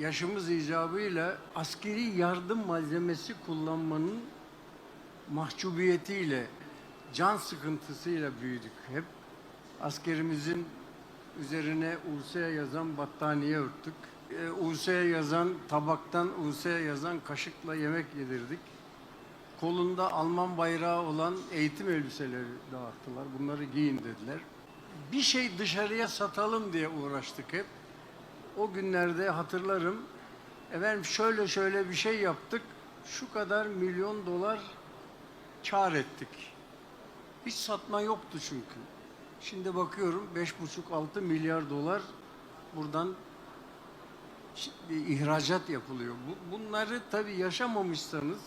yaşımız icabıyla askeri yardım malzemesi kullanmanın mahcubiyetiyle, can sıkıntısıyla büyüdük hep. Askerimizin üzerine US'ye yazan battaniye örttük. Ee, US'ye yazan tabaktan US'ye yazan kaşıkla yemek yedirdik. Kolunda Alman bayrağı olan eğitim elbiseleri dağıttılar. Bunları giyin dediler. Bir şey dışarıya satalım diye uğraştık hep. O günlerde hatırlarım. Efendim şöyle şöyle bir şey yaptık. Şu kadar milyon dolar kar ettik. Hiç satma yoktu çünkü. Şimdi bakıyorum 5,5-6 milyar dolar buradan ihracat yapılıyor. Bu, bunları tabii yaşamamışsanız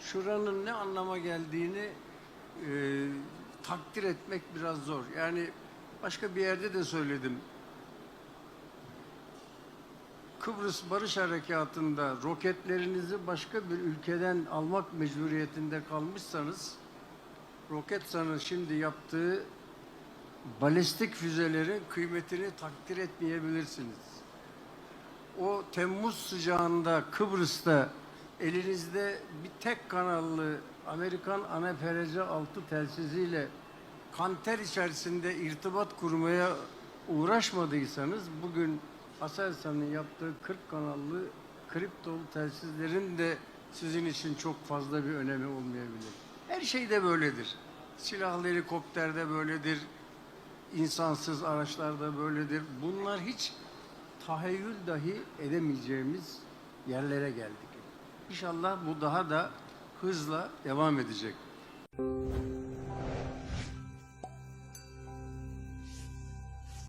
şuranın ne anlama geldiğini e, takdir etmek biraz zor. Yani başka bir yerde de söyledim. Kıbrıs Barış Harekatı'nda roketlerinizi başka bir ülkeden almak mecburiyetinde kalmışsanız Roketsan'ın şimdi yaptığı balistik füzelerin kıymetini takdir etmeyebilirsiniz. O Temmuz sıcağında Kıbrıs'ta elinizde bir tek kanallı Amerikan ANFRC 6 telsiziyle kanter içerisinde irtibat kurmaya uğraşmadıysanız bugün Aselsan'ın yaptığı 40 kanallı kriptolu telsizlerin de sizin için çok fazla bir önemi olmayabilir. Her şeyde böyledir. Silahlı helikopterde böyledir. insansız araçlarda böyledir. Bunlar hiç tahayyül dahi edemeyeceğimiz yerlere geldik. İnşallah bu daha da hızla devam edecek.